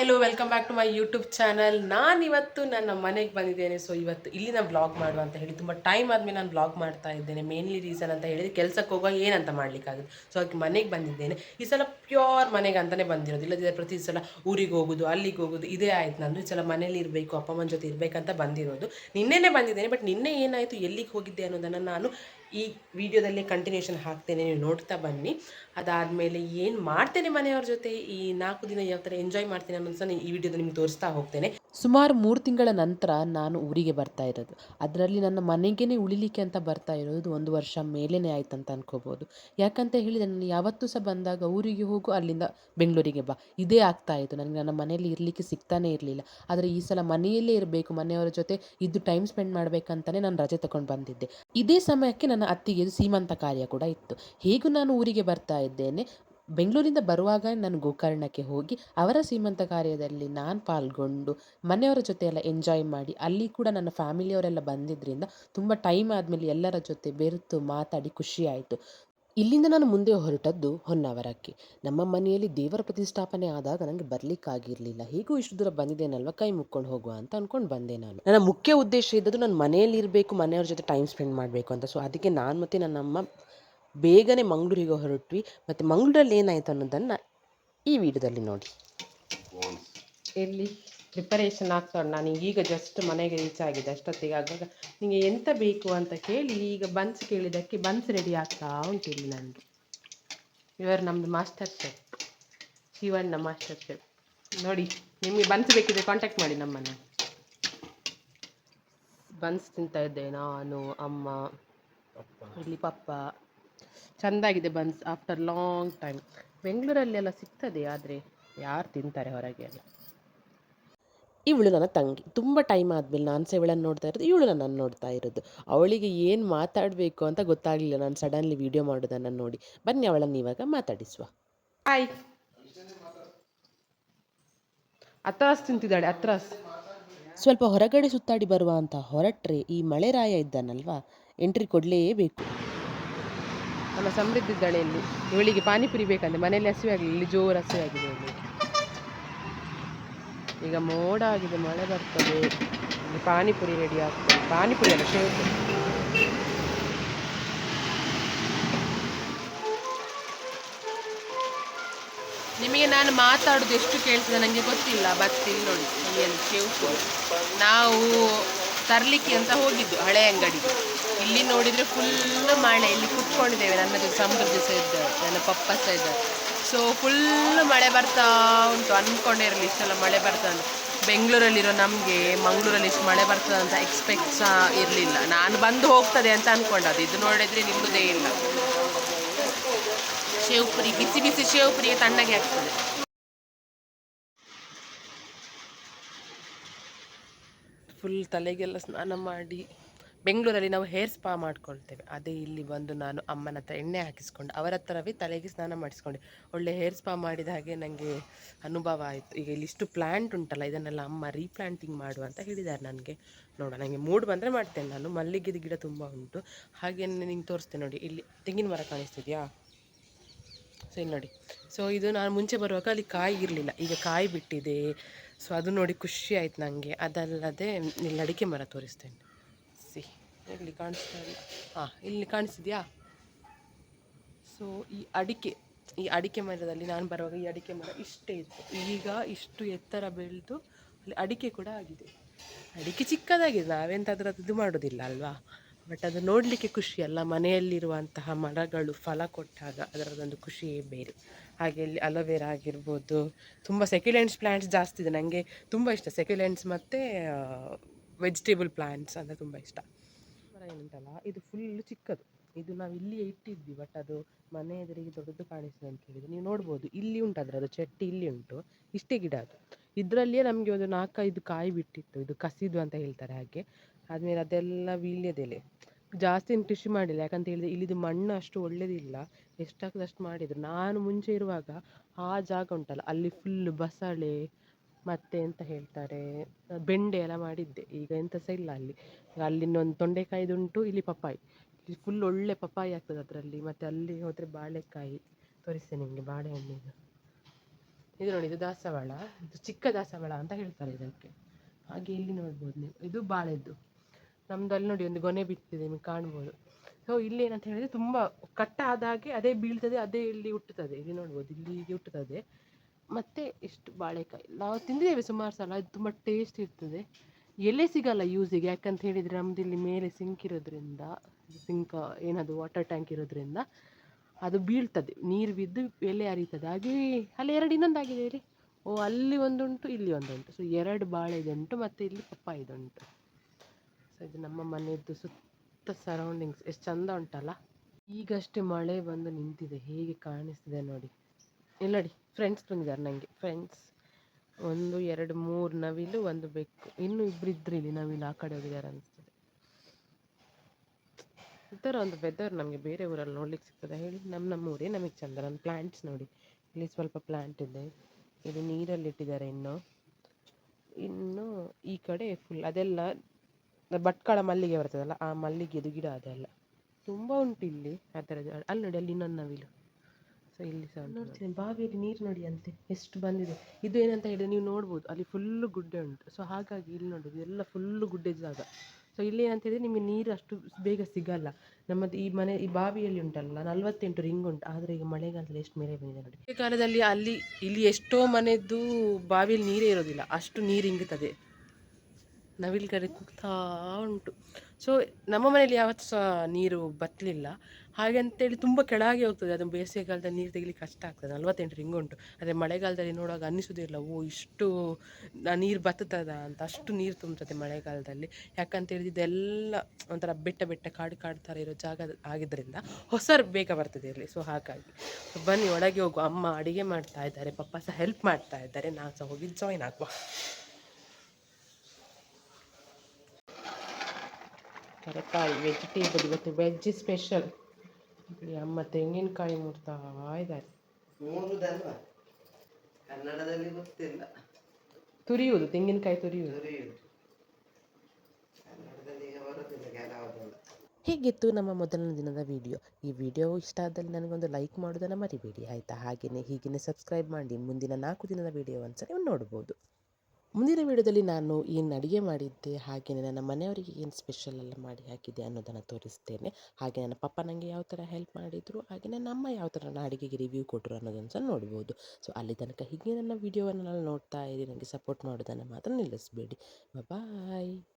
Hello welcome back to my YouTube channel ನಾನು ಇವತ್ತು ನನ್ನ ಮನೆಗೆ ಬಂದಿದ್ದೇನೆ. ಸೊ ಇವತ್ತು ಇಲ್ಲಿ ನಾನು ಬ್ಲಾಗ್ ಮಾಡುವ ಅಂತ ಹೇಳಿ, ತುಂಬ ಟೈಮ್ ಆದಮೇಲೆ ನಾನು ಬ್ಲಾಗ್ ಮಾಡ್ತಾ ಇದ್ದೇನೆ. ಮೇನ್ಲಿ ರೀಸನ್ ಅಂತ ಹೇಳಿದ್ರೆ ಕೆಲಸಕ್ಕೆ ಹೋಗೋ ಏನಂತ ಮಾಡಲಿಕ್ಕಾಗುತ್ತೆ. ಸೊ ಅದಕ್ಕೆ ಮನೆಗೆ ಬಂದಿದ್ದೇನೆ. ಈ ಸಲ ಪ್ಯೂರ್ ಮನೆಗೆ ಅಂತಲೇ ಬಂದಿರೋದು. ಇಲ್ಲದಿದ್ದರೆ ಪ್ರತಿ ಸಲ ಊರಿಗೆ ಹೋಗೋದು, ಅಲ್ಲಿಗೆ ಹೋಗೋದು, ಇದೇ ಆಯ್ತು. ನಾನು ಈ ಸಲ ಮನೇಲಿ ಇರಬೇಕು, ಅಪ್ಪ ಅಮ್ಮನ ಜೊತೆ ಇರಬೇಕಂತ ಬಂದಿರೋದು. ನಿನ್ನೆನೇ ಬಂದಿದ್ದೇನೆ ಬಟ್ ನಿನ್ನೆ ಏನಾಯಿತು, ಎಲ್ಲಿಗೆ ಹೋಗಿದ್ದೆ ಅನ್ನೋದನ್ನು ನಾನು ಈ ವಿಡಿಯೋದಲ್ಲಿ ಕಂಟಿನ್ಯೂಷನ್ ಹಾಕ್ತೇನೆ, ನೀವು ನೋಡ್ತಾ ಬನ್ನಿ. ಅದಾದಮೇಲೆ ಏನು ಮಾಡ್ತೇನೆ ಮನೆಯವ್ರ ಜೊತೆ? ಈ ನಾಲ್ಕು ದಿನ ಯಾವ ಥರ ಎಂಜಾಯ್ ಮಾಡ್ತೇನೆ ಅನ್ನೋದು ಸಹ ಈ ವಿಡಿಯೋದಲ್ಲಿ ನಿಮ್ಗೆ ತೋರಿಸ್ತಾ ಹೋಗ್ತೇನೆ. ಸುಮಾರು ಮೂರು ತಿಂಗಳ ನಂತರ ನಾನು ಊರಿಗೆ ಬರ್ತಾ ಇರೋದು. ಅದರಲ್ಲಿ ನನ್ನ ಮನೆಗೇ ಉಳಿಲಿಕ್ಕೆ ಅಂತ ಬರ್ತಾ ಇರೋದು ಒಂದು ವರ್ಷ ಮೇಲೇ ಆಯ್ತು ಅಂತ ಅನ್ಕೋಬೋದು. ಯಾಕಂತ ಹೇಳಿದರೆ ನಾನು ಯಾವತ್ತೂ ಸಹ ಬಂದಾಗ ಊರಿಗೆ ಹೋಗು, ಅಲ್ಲಿಂದ ಬೆಂಗಳೂರಿಗೆ ಬಾ. ಇದೇ ಆಗ್ತಾ ಇತ್ತು. ನನಗೆ ನನ್ನ ಮನೆಯಲ್ಲಿ ಇರಲಿಕ್ಕೆ ಸಿಗ್ತಾನೇ ಇರಲಿಲ್ಲ. ಆದರೆ ಈ ಸಲ ಮನೆಯಲ್ಲೇ ಇರಬೇಕು, ಮನೆಯವರ ಜೊತೆ ಇದ್ದು ಟೈಮ್ ಸ್ಪೆಂಡ್ ಮಾಡಬೇಕಂತಲೇ ನಾನು ರಜೆ ತಗೊಂಡು ಬಂದಿದ್ದೆ. ಇದೇ ಸಮಯಕ್ಕೆ ನನ್ನ ಅತ್ತಿಗೆ ಸೀಮಂತ ಕಾರ್ಯ ಕೂಡ ಇತ್ತು. ಹೇಗೂ ನಾನು ಊರಿಗೆ ಬರ್ತಾ ಇದ್ದೇನೆ, ಬೆಂಗಳೂರಿಂದ ಬರುವಾಗ ನಾನು ಗೋಕರ್ಣಕ್ಕೆ ಹೋಗಿ ಅವರ ಸೀಮಂತ ಕಾರ್ಯದಲ್ಲಿ ನಾನು ಪಾಲ್ಗೊಂಡು ಮನೆಯವರ ಜೊತೆ ಎಲ್ಲ ಎಂಜಾಯ್ ಮಾಡಿ, ಅಲ್ಲಿ ಕೂಡ ನನ್ನ ಫ್ಯಾಮಿಲಿಯವರೆಲ್ಲ ಬಂದಿದ್ದರಿಂದ ತುಂಬ ಟೈಮ್ ಆದಮೇಲೆ ಎಲ್ಲರ ಜೊತೆ ಬೆರೆತು ಮಾತಾಡಿ ಖುಷಿ ಆಯಿತು. ಇಲ್ಲಿಂದ ನಾನು ಮುಂದೆ ಹೊರಟದ್ದು ಹೊನ್ನಾವರಕ್ಕೆ. ನಮ್ಮ ಮನೆಯಲ್ಲಿ ದೇವರ ಪ್ರತಿಷ್ಠಾಪನೆ ಆದಾಗ ನನಗೆ ಬರಲಿಕ್ಕಾಗಿರಲಿಲ್ಲ. ಹೇಗೂ ಇಷ್ಟು ದೂರ ಬಂದಿದ್ದೇನಲ್ವ? ಕೈ ಮುಕ್ಕೊಂಡು ಹೋಗುವ ಅಂತ ಅಂದ್ಕೊಂಡು ಬಂದೆ ನಾನು. ನನ್ನ ಮುಖ್ಯ ಉದ್ದೇಶ ಇದ್ದದ್ದು ನಾನು ಮನೆಯಲ್ಲಿ ಇರಬೇಕು ಮನೆಯವ್ರ ಜೊತೆ ಟೈಮ್ ಸ್ಪೆಂಡ್ ಮಾಡಬೇಕು ಅಂತ. ಸೊ ಅದಕ್ಕೆ ನಾನು ಮತ್ತು ನನ್ನಮ್ಮ ಬೇಗನೆ ಮಂಗಳೂರಿಗೆ ಹೊರಟ್ವಿ. ಮತ್ತು ಮಂಗಳೂರಲ್ಲಿ ಏನಾಯಿತು ಅನ್ನೋದನ್ನು ಈ ವಿಡಿಯೋದಲ್ಲಿ ನೋಡಿ. ಎಲ್ಲಿ? ಪ್ರಿಪರೇಷನ್ ಆಗ್ತಾ ನಾನು ಈಗ ಜಸ್ಟ್ ಮನೆಗೆ ರೀಚ್ ಆಗಿದೆ ಅಷ್ಟೊತ್ತಿಗೆ ಆಗುವಾಗ ನಿಮಗೆ ಎಂತ ಬೇಕು ಅಂತ ಕೇಳಿ ಈಗ ಬನ್ಸ್ ಕೇಳಿದ್ದಕ್ಕೆ ಬನ್ಸ್ ರೆಡಿ ಆಗ್ತಾ ಉಂಟು ಇಲ್ಲಿ ನನಗೆ. ಇವರು ನಮ್ಮದು master chef Shivanna master chef ನೋಡಿ ನಿಮಗೆ ಬನ್ಸ್ ಬೇಕಿದ್ರೆ ಕಾಂಟ್ಯಾಕ್ಟ್ ಮಾಡಿ ನಮ್ಮನ್ನು. ಬನ್ಸ್ ತಿಂತಾ ಇದ್ದೆ ನಾನು ಅಮ್ಮ ಇಲ್ಲಿ ಪಪ್ಪ. ಚೆಂದಾಗಿದೆ ಬನ್ಸ್ ಆಫ್ಟರ್ ಲಾಂಗ್ ಟೈಮ್ ಬೆಂಗಳೂರಲ್ಲೆಲ್ಲ ಸಿಗ್ತದೆ ಆದರೆ ಯಾರು ತಿಂತಾರೆ ಹೊರಗೆ? ಎಲ್ಲ ಇವಳು ನನ್ನ ತಂಗಿ. ತುಂಬ ಟೈಮ್ ಆದಮೇಲೆ ನಾನು ಇವಳನ್ನು ನೋಡ್ತಾ ಇರೋದು ಇವಳು ನನ್ನನ್ನು ನೋಡ್ತಾ ಇರೋದು. ಅವಳಿಗೆ ಏನು ಮಾತಾಡಬೇಕು ಅಂತ ಗೊತ್ತಾಗಲಿಲ್ಲ. ನಾನು ಸಡನ್ಲಿ ವಿಡಿಯೋ ಮಾಡೋದನ್ನು ನೋಡಿ. ಬನ್ನಿ ಅವಳನ್ನು ಇವಾಗ ಮಾತಾಡಿಸುವ. ಆಯ್ ಅತ್ರಾಸ್ ತಿಂತಿದ್ದಾಳೆ ಅತ್ರಾಸ್. ಸ್ವಲ್ಪ ಹೊರಗಡೆ ಸುತ್ತಾಡಿ ಬರುವ ಅಂತ ಹೊರಟ್ರೆ ಈ ಮಳೆರಾಯ ಇದ್ದಾನಲ್ವಾ? ಎಂಟ್ರಿ ಕೊಡಲೇಬೇಕು. ನಮ್ಮ ಸಮೃದ್ಧಿ ಇದ್ದಾಳೆ ಇಲ್ಲಿ. ಇವಳಿಗೆ ಪಾನಿಪುರಿ ಬೇಕಂದ್ರೆ ಮನೆಯಲ್ಲಿ ಹಸಿವೆ ಆಗಲಿ ಇಲ್ಲಿ ಜೋರು ಹಸಿವೆ ಆಗಿದೆ ಈಗ ಮೋಡ ಆಗಿದೆ ಮಳೆ ಬರ್ತದೆ. ಪಾನಿಪುರಿ ರೆಡಿ ಆಗ್ತದೆ ಪಾನಿಪುರಿ ಅಲ್ಲ ಶೇವ್. ನಿಮಗೆ ನಾನು ಮಾತಾಡೋದು ಎಷ್ಟು ಕೇಳ್ತದೆ ನನಗೆ ಗೊತ್ತಿಲ್ಲ. ಬಟ್ ಇಲ್ಲಿ ನೋಡಿ, ಇಲ್ಲಿ ಶೇವ್. ನಾವು ತರಲಿಕ್ಕೆ ಅಂತ ಹೋಗಿದ್ದು, ಹಳೆ ಅಂಗಡಿ. ಇಲ್ಲಿ ನೋಡಿದರೆ ಫುಲ್ ಮಳೆ, ಇಲ್ಲಿ ಕುತ್ಕೊಂಡಿದ್ದೇವೆ. ನನ್ನ ಜೊತೆ ಸಮೃದ್ಧಿ ಸಹ ಇದ್ದಾರೆ, ನನ್ನ ಪಪ್ಪ ಇದ್ದಾರೆ. ಸೊ ಫುಲ್ ಮಳೆ ಬರ್ತಾ ಉಂಟು ಅಂದ್ಕೊಂಡಿರಲಿ ಇಷ್ಟೆಲ್ಲ ಮಳೆ ಬರ್ತಾ ಅಂತ ಬೆಂಗಳೂರಲ್ಲಿರೋ ನಮಗೆ ಮಂಗಳೂರಲ್ಲಿ ಇಷ್ಟು ಮಳೆ ಬರ್ತದೆ ಅಂತ ಎಕ್ಸ್ಪೆಕ್ಟ್ ಸಹ ಇರಲಿಲ್ಲ. ನಾನು ಬಂದು ಹೋಗ್ತದೆ ಅಂತ ಅಂದ್ಕೊಂಡದ್ದು ಇದು ನೋಡಿದರೆ ನಿಲ್ಲುವುದೇ ಇಲ್ಲ. ಶೇವ್ಪುರಿ, ಬಿಸಿ ಬಿಸಿ ಶೇವ್ಪುರಿಗೆ ತಣ್ಣಗೆ ಆಗ್ತದೆ. ಫುಲ್ ತಲೆಗೆಲ್ಲ ಸ್ನಾನ ಮಾಡಿ. ಬೆಂಗಳೂರಲ್ಲಿ ನಾವು ಹೇರ್ ಸ್ಪಾ ಮಾಡ್ಕೊಳ್ತೇವೆ. ಅದೇ ಇಲ್ಲಿ ಬಂದು ನಾನು ಅಮ್ಮನ ಹತ್ರ ಎಣ್ಣೆ ಹಾಕಿಸ್ಕೊಂಡು ಅವರ ಹತ್ರವೇ ತಲೆಗೆ ಸ್ನಾನ ಮಾಡಿಸ್ಕೊಂಡೆ ಒಳ್ಳೆ ಹೇರ್ ಸ್ಪಾ ಮಾಡಿದ ಹಾಗೆ ನನಗೆ ಅನುಭವ ಆಯಿತು. ಈಗ ಇಲ್ಲಿ ಇಷ್ಟು ಪ್ಲ್ಯಾಂಟ್ ಉಂಟಲ್ಲ, ಇದನ್ನೆಲ್ಲ ಅಮ್ಮ ರೀಪ್ಲ್ಯಾಂಟಿಂಗ್ ಮಾಡು ಅಂತ ಹೇಳಿದ್ದಾರೆ ನನಗೆ. ನೋಡ ನನಗೆ ಮೂಡ್ ಬಂದರೆ ಮಾಡ್ತೇನೆ ನಾನು. ಮಲ್ಲಿಗೆದ ಗಿಡ ತುಂಬ ಉಂಟು. ಹಾಗೆ ನಿಂಗೆ ತೋರಿಸ್ತೇನೆ ನೋಡಿ. ಇಲ್ಲಿ ತೆಂಗಿನ ಮರ ಕಾಣಿಸ್ತಿದೆಯಾ? ಸೊ ಇಲ್ಲಿ ನೋಡಿ. ಸೊ ಇದು ನಾನು ಮುಂಚೆ ಬರುವಾಗ ಅಲ್ಲಿ ಕಾಯಿ ಇರಲಿಲ್ಲ. ಈಗ ಕಾಯಿ ಬಿಟ್ಟಿದೆ. ಸೊ ಅದು ನೋಡಿ ಖುಷಿ ಆಯ್ತು ನನಗೆ ಅದಲ್ಲದೆ ಇಲ್ಲಿ ಅಡಿಕೆ ಮರ ತೋರಿಸ್ತೇನೆ. ಇಲ್ಲಿ ಕಾಣಿಸ್ತಾ ಇಲ್ಲ. ಹಾಂ, ಇಲ್ಲಿ ಕಾಣಿಸ್ತಿದ್ಯಾ ಸೊ ಈ ಅಡಿಕೆ ಈ ಅಡಿಕೆ ಮರದಲ್ಲಿ ನಾನು ಬರುವಾಗ ಈ ಅಡಿಕೆ ಮರ ಇಷ್ಟೇ ಇತ್ತು. ಈಗ ಇಷ್ಟು ಎತ್ತರ ಬೆಳೆದು ಅಲ್ಲಿ ಅಡಿಕೆ ಕೂಡ ಆಗಿದೆ. ಅಡಿಕೆ ಚಿಕ್ಕದಾಗಿದೆ, ನಾವೆಂತಾದ್ರೂ ಅದು ಇದು ಮಾಡೋದಿಲ್ಲ ಅಲ್ವಾ? ಬಟ್ ಅದು ನೋಡಲಿಕ್ಕೆ ಖುಷಿ ಅಲ್ಲ. ಮನೆಯಲ್ಲಿರುವಂತಹ ಮರಗಳು ಫಲ ಕೊಟ್ಟಾಗ ಅದರದೊಂದು ಖುಷಿಯೇ ಬೇರೆ. ಹಾಗೆ ಇಲ್ಲಿ ಅಲೋವೆರಾ ಆಗಿರ್ಬೋದು, ತುಂಬ ಸೆಕ್ಯುಲೆಂಟ್ಸ್ ಪ್ಲ್ಯಾಂಟ್ಸ್ ಜಾಸ್ತಿ ಇದೆ. ನನಗೆ ತುಂಬ ಇಷ್ಟ. ಸೆಕ್ಯುಲೆಂಟ್ಸ್ ಮತ್ತು ವೆಜಿಟೇಬಲ್ ಪ್ಲ್ಯಾಂಟ್ಸ್ ಅಂದರೆ ತುಂಬ ಇಷ್ಟ. ಏನುಂಟಲ್ಲ ಇದು ಫುಲ್ಲು ಚಿಕ್ಕದು. ಇದು ನಾವು ಇಲ್ಲಿಯೇ ಇಟ್ಟಿದ್ವಿ ಬಟ್ ಅದು ಮನೆ ಎದುರಿಗೆ ದೊಡ್ಡದು ಕಾಣಿಸ್ತದೆ ಅಂತ ಹೇಳಿದ್ರು. ನೀವು ನೋಡ್ಬೋದು, ಇಲ್ಲಿ ಉಂಟು ಅದು ಚಟ್ಟಿ, ಇಲ್ಲಿ ಉಂಟು. ಇಷ್ಟೇ ಗಿಡ ಅದು. ಇದರಲ್ಲಿಯೇ ನಮಗೆ ಒಂದು ನಾಲ್ಕೈದು ಕಾಯಿ ಬಿಟ್ಟಿತ್ತು. ಇದು ಕಸಿದು ಅಂತ ಹೇಳ್ತಾರೆ ಹಾಗೆ. ಆದಮೇಲೆ ಅದೆಲ್ಲ ವೀಳ್ಯದೆಲೆ. ಜಾಸ್ತಿ ಕೃಷಿ ಮಾಡಿಲ್ಲ. ಯಾಕಂತ ಹೇಳಿದ್ರೆ ಇಲ್ಲಿದು ಮಣ್ಣು ಅಷ್ಟು ಒಳ್ಳೆಯದಿಲ್ಲ ಎಷ್ಟಾಗ್ತದೆ ಅಷ್ಟು ಮಾಡಿದ್ರು. ನಾನು ಮುಂಚೆ ಇರುವಾಗ ಆ ಜಾಗ ಉಂಟಲ್ಲ, ಅಲ್ಲಿ ಫುಲ್ ಬಸಳೆ ಮತ್ತು ಎಂತ ಹೇಳ್ತಾರೆ ಬೆಂಡೆ ಎಲ್ಲ ಮಾಡಿದ್ದೆ. ಈಗ ಎಂತ ಸಹ ಇಲ್ಲ ಅಲ್ಲಿ. ಅಲ್ಲಿ ಇನ್ನೊಂದು ತೊಂಡೆಕಾಯಿದುಂಟು, ಇಲ್ಲಿ ಪಪ್ಪಾಯಿ. ಇಲ್ಲಿ ಫುಲ್ ಒಳ್ಳೆ ಪಪ್ಪಾಯಿ ಆಗ್ತದೆ ಅದರಲ್ಲಿ. ಮತ್ತೆ ಅಲ್ಲಿ ಹೋದರೆ ಬಾಳೆಕಾಯಿ. ತೋರಿಸ್ತೇನೆ ನಿಮಗೆ ಬಾಳೆಹಣ್ಣಿನ ಇದು. ನೋಡಿ, ಇದು ದಾಸವಾಳ. ಇದು ಚಿಕ್ಕ ದಾಸವಾಳ ಅಂತ ಹೇಳ್ತಾರೆ ಇದಕ್ಕೆ. ಹಾಗೆ ಇಲ್ಲಿ ನೋಡ್ಬೋದು ನೀವು. ಇದು ಬಾಳೆದ್ದು. ನಮ್ದು ಅಲ್ಲಿ ನೋಡಿ ಒಂದು ಗೊನೆ ಬಿಟ್ಟಿದೆ ನಿಮಗೆ ಕಾಣ್ಬೋದು. ಸೊ ಇಲ್ಲಿ ಏನಂತ ಹೇಳಿದ್ರೆ ತುಂಬ ಕಟ್ಟ ಆದಾಗೆ ಅದೇ ಬೀಳ್ತದೆ, ಅದೇ ಇಲ್ಲಿ ಹುಟ್ಟುತ್ತದೆ. ಇಲ್ಲಿ ನೋಡ್ಬೋದು, ಇಲ್ಲಿ ಹೀಗೆ ಹುಟ್ಟುತ್ತದೆ. ಮತ್ತು ಇಷ್ಟು ಬಾಳೆಕಾಯಿ? ನಾವು ತಿಂದಿದ್ದೇವೆ ಸುಮಾರು ಸಲ, ಅದು ತುಂಬ ಟೇಸ್ಟ್ ಇರ್ತದೆ. ಎಲೆ ಸಿಗಲ್ಲ ಯೂಸಿಗೆ ಯಾಕಂತ ಹೇಳಿದರೆ ನಮ್ದು ಇಲ್ಲಿ ಮೇಲೆ ಸಿಂಕ್ ಇರೋದ್ರಿಂದ ಸಿಂಕ್ ಏನದು ವಾಟರ್ ಟ್ಯಾಂಕ್ ಇರೋದ್ರಿಂದ ಅದು ಬೀಳ್ತದೆ. ನೀರು ಬಿದ್ದು ಎಲೆ ಹರಿತದೆ. ಹಾಗೆ ಅಲ್ಲಿ ಎರಡು ಇನ್ನೊಂದಾಗಿದೆ ರೀ ಓ, ಅಲ್ಲಿ ಒಂದುಂಟು, ಇಲ್ಲಿ ಒಂದುಂಟು. ಸೊ ಎರಡು ಬಾಳೆ ಇದುಂಟು, ಮತ್ತು ಇಲ್ಲಿ ಪಪ್ಪಾಯಿದುಂಟು ಸೊ ಇದು ನಮ್ಮ ಮನೆಯದ್ದು ಸುತ್ತ ಸರೌಂಡಿಂಗ್ಸ್ ಎಷ್ಟು ಚಂದ ಉಂಟಲ್ಲ? ಈಗಷ್ಟೇ ಮಳೆ ಬಂದು ನಿಂತಿದೆ. ಹೇಗೆ ಕಾಣಿಸ್ತಿದೆ ನೋಡಿ. ಇಲ್ಲಿ ನೋಡಿ ಫ್ರೆಂಡ್ಸ್ ಬಂದಿದ್ದಾರೆ ನನಗೆ ಫ್ರೆಂಡ್ಸ್ ಒಂದು, ಎರಡು, ಮೂರು, ನವಿಲು, ಒಂದು ಬೆಕ್ಕು. ಇನ್ನೂ ಇಬ್ಬರು ಇದ್ರು ಇಲ್ಲಿ, ನವಿಲು ಆ ಕಡೆ ಹೋಗಿದ್ದಾರೆ ಅನಿಸ್ತದೆ. ಈ ಥರ ಒಂದು ವೆದರ್ ನಮಗೆ ಬೇರೆ ಊರಲ್ಲಿ ನೋಡ್ಲಿಕ್ಕೆ ಸಿಗ್ತದೆ. ಹೇಳಿ ನಮ್ಮ ನಮ್ಮ ಊರೇ ನಮಗೆ ಚಂದ. ನನ್ನ ಪ್ಲ್ಯಾಂಟ್ಸ್ ನೋಡಿ. ಇಲ್ಲಿ ಸ್ವಲ್ಪ ಪ್ಲ್ಯಾಂಟ್ ಇದೆ. ಇಲ್ಲಿ ನೀರಲ್ಲಿ ಇಟ್ಟಿದ್ದಾರೆ ಇನ್ನು. ಇನ್ನು ಈ ಕಡೆ ಫುಲ್ ಅದೆಲ್ಲ ಭಟ್ಕಳ ಮಲ್ಲಿಗೆ ಬರ್ತದಲ್ಲ, ಆ ಮಲ್ಲಿಗೆದು ಗಿಡ ಅದೆಲ್ಲ. ತುಂಬ ಉಂಟು ಇಲ್ಲಿ, ಆ ಥರದ್ದು ಅಲ್ಲಿ ನೋಡಿ, ಅಲ್ಲಿ ಇನ್ನೊಂದು ನವಿಲು. ಇಲ್ಲಿ ಸಹ ನೋಡ್ತೀನಿ, ಬಾವಿಯಲ್ಲಿ ನೀರು ನೋಡಿ ಅಂತೆ, ಎಷ್ಟು ಬಂದಿದೆ. ಇದು ಏನಂತ ಹೇಳಿದ್ರೆ ನೀವು ನೋಡ್ಬೋದು, ಅಲ್ಲಿ ಫುಲ್ಲು ಗುಡ್ಡೆ ಉಂಟು. ಸೊ ಹಾಗಾಗಿ ಇಲ್ಲಿ ನೋಡೋದು ಎಲ್ಲ ಫುಲ್ಲು ಗುಡ್ಡೆ ಜಾಗ. ಸೊ ಇಲ್ಲಿ ಏನಂತ ಹೇಳಿದ್ರೆ ನಿಮಗೆ ನೀರು ಅಷ್ಟು ಬೇಗ ಸಿಗಲ್ಲ. ನಮ್ಮದು ಈ ಮನೆ, ಈ ಬಾವಿಯಲ್ಲಿ ಉಂಟಲ್ಲ, ನಲ್ವತ್ತೆಂಟು ರಿಂಗ್ ಉಂಟು. ಆದರೆ ಈಗ ಮಳೆಗಾಲದಲ್ಲಿ ಎಷ್ಟು ಮೇಲೆ ಬಂದಿದೆ ನೋಡಿ. ಈ ಕಾಲದಲ್ಲಿ ಅಲ್ಲಿ, ಇಲ್ಲಿ ಎಷ್ಟೋ ಮನೆದ್ದು ಬಾವಿಯಲ್ಲಿ ನೀರೇ ಇರೋದಿಲ್ಲ. ಅಷ್ಟು ನೀರು ಇಂಗುತ್ತದೆ ನವಿಲು ಕಡೆ ಕುಗ್ತಾ ಉಂಟು. ಸೊ ನಮ್ಮ ಮನೇಲಿ ಯಾವತ್ತೂ ಸಹ ನೀರು ಬತ್ತಲಿಲ್ಲ ಹಾಗೆ ಅಂತೇಳಿ ತುಂಬ ಕೆಳಗೆ ಹೋಗ್ತದೆ. ಅದು ಬೇಸಿಗೆಗಾಲದಲ್ಲಿ ನೀರು ತೆಗಿಲಿಕ್ಕೆ ಕಷ್ಟ ಆಗ್ತದೆ. ನಲ್ವತ್ತೆಂಟು ರಿಂಗ್ ಉಂಟು. ಆದರೆ ಮಳೆಗಾಲದಲ್ಲಿ ನೋಡುವಾಗ ಅನ್ನಿಸೋದಿಲ್ಲ ಓ, ಇಷ್ಟು ನೀರು ಬತ್ತದ ಅಂತ. ಅಷ್ಟು ನೀರು ತುಂಬುತ್ತದೆ ಮಳೆಗಾಲದಲ್ಲಿ. ಯಾಕಂತ ಇದೆಲ್ಲ ಒಂಥರ ಬೆಟ್ಟ ಬೆಟ್ಟ ಕಾಡು ಕಾಡು ಥರ ಇರೋ ಜಾಗ ಆಗಿದ್ದರಿಂದ ಹೊಸ ಬೇಗ ಬರ್ತದೆ ಇಲ್ಲಿ. ಸೊ ಹಾಗಾಗಿ ಬನ್ನಿ, ಒಳಗೆ ಹೋಗುವ ಅಮ್ಮ ಅಡುಗೆ ಮಾಡ್ತಾ ಇದ್ದಾರೆ. ಪಪ್ಪ ಸಹ ಹೆಲ್ಪ್ ಮಾಡ್ತಾ ಇದ್ದಾರೆ. ನಾನು ಸಹ ಹೋಗಿ ಜಾಯ್ನ್ ಆಗುವ. ತರಕಾರಿ ವೆಜಿಟೇಬಲ್ ಇವತ್ತು ವೆಜ್ ಸ್ಪೆಷಲ್ ಅಮ್ಮ ತೆಂಗಿನಕಾಯಿ ಮುರ್ತಾ ಇದ್ದಾರೆ. ಕನ್ನಡದಲ್ಲಿ ಗೊತ್ತಿಲ್ಲ. ತುರಿಯುವುದು ತೆಂಗಿನಕಾಯಿ ತುರಿಯುವುದು. ಹೀಗಿತ್ತು ನಮ್ಮ ಮೊದಲನೇ ದಿನದ ವಿಡಿಯೋ ಈ ವಿಡಿಯೋ ಇಷ್ಟ ಆದಲ್ಲಿ ನನಗೊಂದು ಲೈಕ್ ಮಾಡೋದನ್ನು ಮರಿಬೇಡಿ ಆಯಿತಾ? ಹಾಗೆಯೇ ಹೀಗೆಯೇ ಸಬ್ಸ್ಕ್ರೈಬ್ ಮಾಡಿ ಮುಂದಿನ ನಾಲ್ಕು ದಿನದ ವಿಡಿಯೋ ಒಂದ್ಸರಿ ನೀವು ನೋಡ್ಬೋದು. ಮುಂದಿನ ವಿಡಿಯೋದಲ್ಲಿ ನಾನು ಏನು ಅಡುಗೆ ಮಾಡಿದ್ದೆ ಹಾಗೆಯೇ ನನ್ನ ಮನೆಯವರಿಗೆ ಏನು ಸ್ಪೆಷಲ್ ಎಲ್ಲ ಮಾಡಿ ಹಾಕಿದ್ದೆ ಅನ್ನೋದನ್ನು ತೋರಿಸ್ತೇನೆ. ಹಾಗೆ ನನ್ನ ಪಪ್ಪ ನನಗೆ ಯಾವ ಥರ ಹೆಲ್ಪ್ ಮಾಡಿದರು, ಹಾಗೆ ನನ್ನ ಅಮ್ಮ ಯಾವ ಥರ ನನ್ನ ಅಡುಗೆಗೆ ರಿವ್ಯೂ ಕೊಟ್ಟರು ಅನ್ನೋದನ್ನು ಸಹ ನೋಡ್ಬೋದು. ಸೊ ಅಲ್ಲಿ ತನಕ ಹೀಗೆ ನನ್ನ ವಿಡಿಯೋವನ್ನು ನಾನು ನೋಡ್ತಾ ಇರಿ ನನಗೆ ಸಪೋರ್ಟ್ ಮಾಡೋದನ್ನು ಮಾತ್ರ ನಿಲ್ಲಿಸಬೇಡಿ. ಬಾಯ್